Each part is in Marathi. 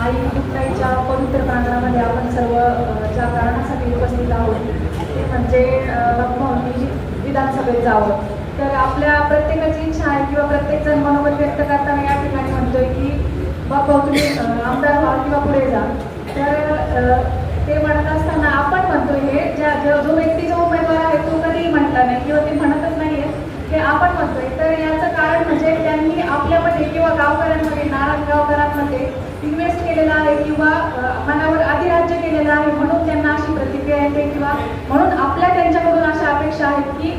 शाळेच्या पवित्र प्रांगणामध्ये आपण सर्व ज्या कारणासाठी उपस्थित आहोत ते म्हणजे अ, विधानसभेत जावं. तर आपल्या प्रत्येकाची इच्छा आहे किंवा प्रत्येक जण मनोगत व्यक्त करताना या ठिकाणी म्हणतोय की बाबा तुम्ही आमदार व्हा किंवा पुढे जा. तर ते म्हणत असताना आपण म्हणतो हे ज्या जो- व्यक्ती जो उमेदवार आहे तो कधीही म्हटला नाही किंवा ते म्हणतच नाहीये हे आपण म्हणतोय. तर याचं कारण म्हणजे त्या आपल्यामध्ये किंवा गावकऱ्यांमध्ये नाराज गावकऱ्यांमध्ये इन्व्हेस्ट केलेला आहे किंवा मनावर अधिराज्य केलेलं आहे म्हणून त्यांना अशी प्रतिक्रिया येते किंवा म्हणून आपल्या त्यांच्याकडून अशा अपेक्षा आहेत की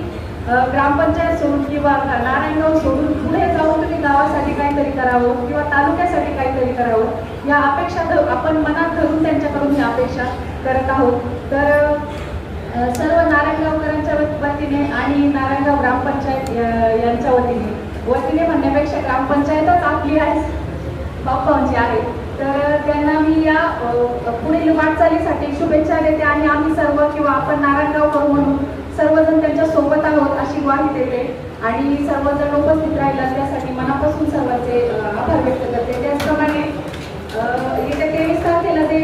ग्रामपंचायत सोडून किंवा नारायणगाव सोडून पुढे जाऊन तुम्ही गावासाठी काहीतरी करावं किंवा तालुक्यासाठी काहीतरी करावं या अपेक्षा धर आपण मनात धरून त्यांच्याकडून ही अपेक्षा करत आहोत. तर सर्व नारायणगावकरांच्या वतीने आणि नारायणगाव ग्रामपंचायत यांच्या वतीने वतीने म्हणण्यापेक्षा ग्रामपंचायतच आपली आहे. बाप्पांची म्हणजे आहे. तर त्यांना मी या पुढील वाटचालीसाठी शुभेच्छा देते आणि आम्ही सर्व किंवा आपण नारायणगावकर म्हणून सर्वजण त्यांच्यासोबत आहोत अशी ग्वाही देते. आणि सर्वजण उपस्थित राहिला त्यासाठी मनापासून सर्वांचे आभार व्यक्त करते. त्याचप्रमाणे येत्या तेवीस तारखेला ते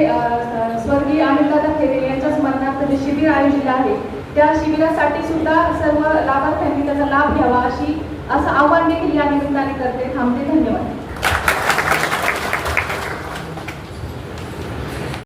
स्वर्गीय अनिलदादा खेरे यांच्या स्मरणार्थ जे शिबिर आयोजित आहे त्या शिबिरासाठी सुद्धा सर्व लाभार्थ्यांनी त्याचा लाभ घ्यावा. अशी असं आव्हान देखील या निमित्ताने करते. थांबते.